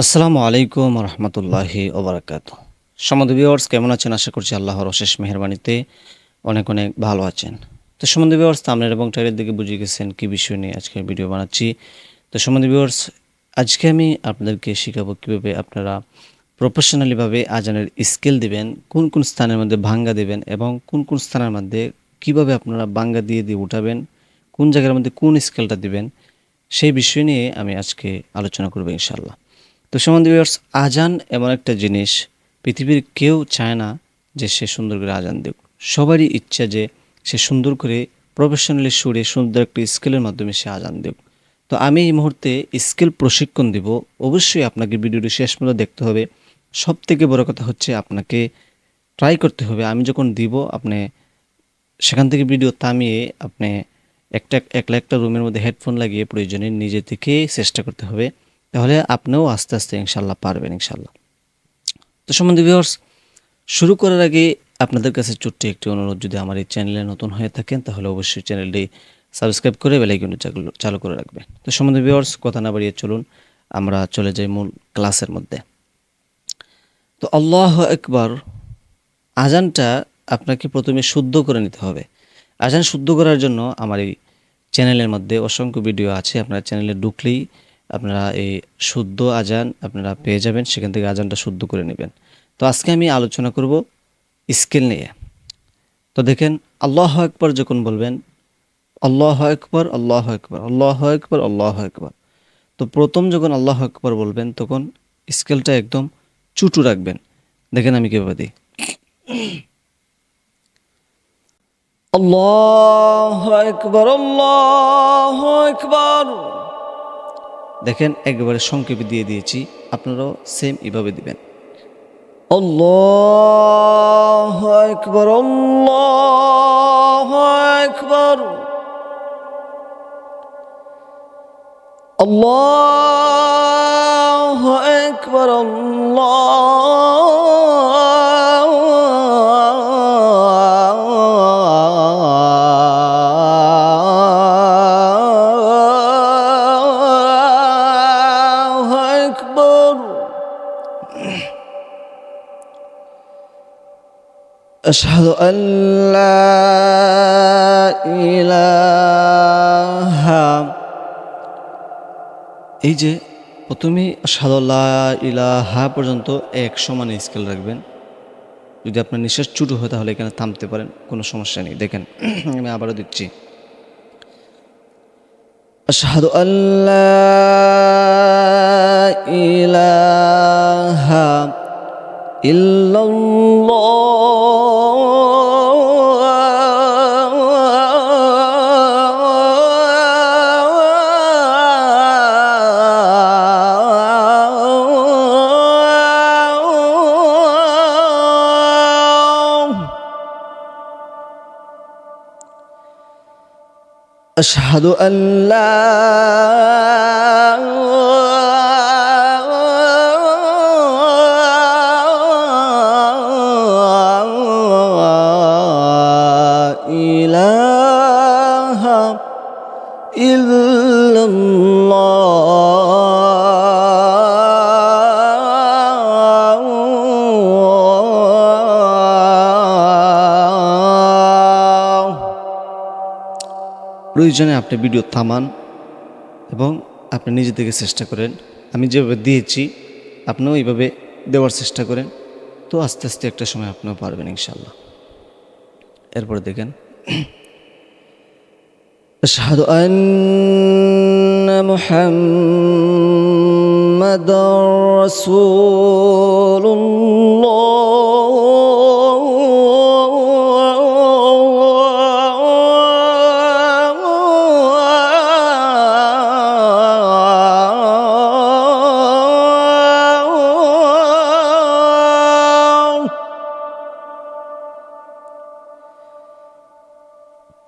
আসসালামু আলাইকুম রহমতুল্লাহি ওবরাকাত। সমাদ ভিওয়ার্স কেমন আছেন? আশা করছি আল্লাহর অশেষ মেহরবানিতে অনেক অনেক ভালো আছেন। তো সমাদ ভিওয়ার্স তামনের এবং টাইলের দিকে বুঝে গেছেন কী বিষয় নিয়ে আজকে ভিডিও বানাচ্ছি। তো সমাদ ভিওয়ার্স আজকে আমি আপনাদেরকে শেখাবো কীভাবে আপনারা প্রফেশনালিভাবে আজানের স্কেল দিবেন, কোন কোন স্থানের মধ্যে ভাঙ্গা দিবেন এবং কোন কোন স্থানের মধ্যে কীভাবে আপনারা বাঙ্গা দিয়ে দিয়ে উঠাবেন, কোন জায়গার মধ্যে কোন স্কেলটা দিবেন, সেই বিষয় নিয়ে আমি আজকে আলোচনা করব ইনশাল্লাহ তো সমান ভিউয়ার্স আজান এমন একটা জিনিস, পৃথিবীর কেউ চায় না যে সে সুন্দর করে আজান দেব সবারই ইচ্ছা যে সে সুন্দর করে প্রফেশনালি সুরে সুন্দর একটা স্কেলের মাধ্যমে সে আজান দেব তো আমি এই মুহূর্তে স্কেল প্রশিক্ষণ দিব। অবশ্যই আপনাকে ভিডিওটি শেষ পর্যন্ত দেখতে হবে। সব থেকে বড় কথা হচ্ছে আপনাকে ট্রাই করতে হবে। আমি যখন দিব, আপনি সেখান থেকে ভিডিও থামিয়ে আপনি একটা, একলা একটা রুমের মধ্যে হেডফোন লাগিয়ে প্রয়োজনে নিজে থেকে চেষ্টা করতে হবে। তাহলে আপনিও আস্তে আস্তে ইনশাল্লাহ পারবেন, ইনশাল্লাহ। তো সম্বন্ধে ভিউয়ার্স শুরু করার আগে আপনাদের কাছে ছোট্ট একটি অনুরোধ, যদি আমার এই চ্যানেলে নতুন হয়ে থাকেন, তাহলে অবশ্যই চ্যানেলটি সাবস্ক্রাইব করে বেলাইকনটি চালু- করে রাখবেন। তো সম্বন্ধে ভিউয়ার্স কথা না বাড়িয়ে চলুন, আমরা চলে যাই মূল ক্লাসের মধ্যে। তো আল্লাহ একবার আজানটা আপনাকে প্রথমে শুদ্ধ করে নিতে হবে। আজান শুদ্ধ করার জন্য আমার এই চ্যানেলের মধ্যে অসংখ্য ভিডিও আছে, আপনার চ্যানেলে ঢুকলেই আপনারা এই শুদ্ধ আজান আপনারা পেয়ে যাবেন, সেখান থেকে আজানটা শুদ্ধ করে নেবেন। তো আজকে আমি আলোচনা করব স্কেল নিয়ে। তো দেখেন, আল্লাহ একবার যখন বলবেন, আল্লাহ একবার আল্লাহ একবার আল্লাহ একবার আল্লাহ একবার তো প্রথম যখন আল্লাহ একবার বলবেন, তখন স্কেলটা একদম চুটু রাখবেন। দেখেন আমি কীভাবে দিই। আল্লাহ একবার আল্লাহ একবার দেখেন, একবারে সংক্ষেপে দিয়ে দিয়েছি, আপনারাও সেম এভাবে দিবেন। আল্লাহ একবার আল্লাহ একবার আল্লাহ একবার আল্লাহ أشهد أن لا إله এই যে প্রথমে সাদল্লাহ ইলাহা পর্যন্ত এক সমান স্কেল রাখবেন যদি আপনার নিঃশ্বাস চুটু হয় তাহলে এখানে থামতে পারেন কোনো সমস্যা নেই দেখেন আমি আবারও দিচ্ছি أشهد أن لا إله إلا أشهد أن لا প্রয়োজনে আপনি ভিডিও থামান এবং আপনি নিজে থেকে চেষ্টা করেন আমি যেভাবে দিয়েছি আপনিও এইভাবে দেওয়ার চেষ্টা করেন তো আস্তে আস্তে একটা সময় আপনিও পারবেন ইনশাল্লাহ এরপরে দেখেন أشهد أن محمد رسول الله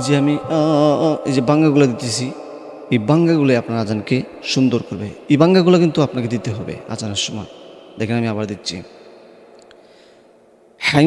যে আমি এই যে বাঙ্গাগুলো দিতেছি, এই বাঙ্গাগুলো আপনার আজানকে সুন্দর করবে। এই বাঙ্গাগুলো কিন্তু আপনাকে দিতে হবে আজানের সময়। দেখেন আমি আবার দিচ্ছি। حي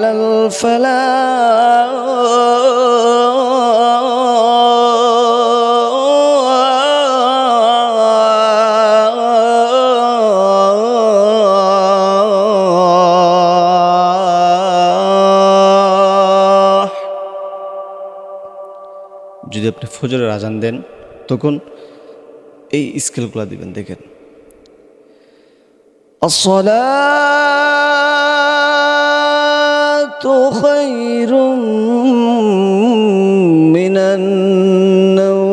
على الفلاح যদি আপনি ফজরের আজান দেন তখন এই স্কেলগুলো দিবেন দেখেন الصلاة خير من النوم.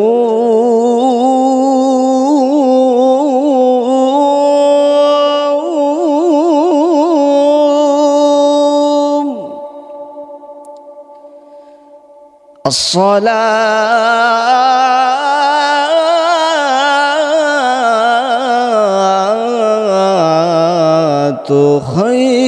الصلاة خير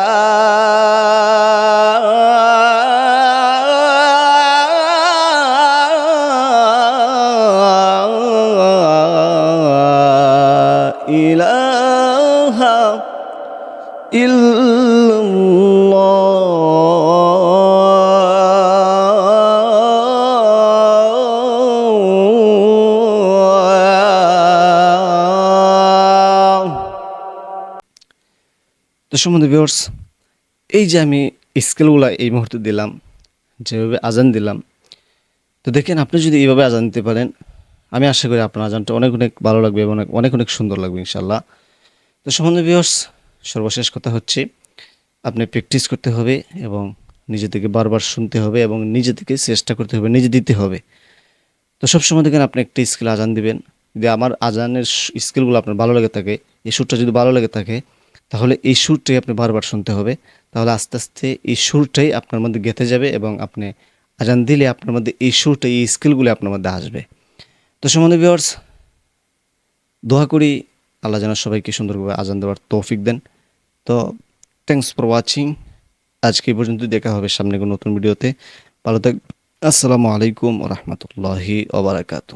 ইলাহা সম্বন্ধে ভিওর্স এই যে আমি স্কেলগুলো এই মুহূর্তে দিলাম, যেভাবে আজান দিলাম, তো দেখেন আপনি যদি এইভাবে আজান দিতে পারেন আমি আশা করি আপনার আজানটা অনেক অনেক ভালো লাগবে এবং অনেক অনেক সুন্দর লাগবে ইনশাল্লাহ তো সম্বন্ধে ভিউয়ার্স, সর্বশেষ কথা হচ্ছে, আপনি প্র্যাকটিস করতে হবে এবং নিজে থেকে বারবার শুনতে হবে এবং নিজে থেকে চেষ্টা করতে হবে, নিজে দিতে হবে। তো সবসময় দেখেন আপনি একটা স্কিল আজান দিবেন। যদি আমার আজানের স্কিলগুলো আপনার ভালো লেগে থাকে, এই সুরটা যদি ভালো লেগে থাকে, তাহলে এই সুরটাই আপনি বারবার শুনতে হবে। তাহলে আস্তে আস্তে এই সুরটাই আপনার মধ্যে গেঁথে যাবে এবং আপনি আজান দিলে আপনার মধ্যে এই সুরটা, এই স্কিলগুলো আপনার মধ্যে আসবে। তো সম্বন্ধে ভিওর্স দোয়া করি আল্লাহ যেন সবাইকে সুন্দরভাবে আজান দেওয়ার তৌফিক দেন। তো থ্যাংকস ফর ওয়াচিং আজকে এই পর্যন্ত দেখা হবে সামনে কোনো নতুন ভিডিওতে। ভালো থাক আসসালামু আলাইকুম রহমতুল্লাহি ওবরাকাতু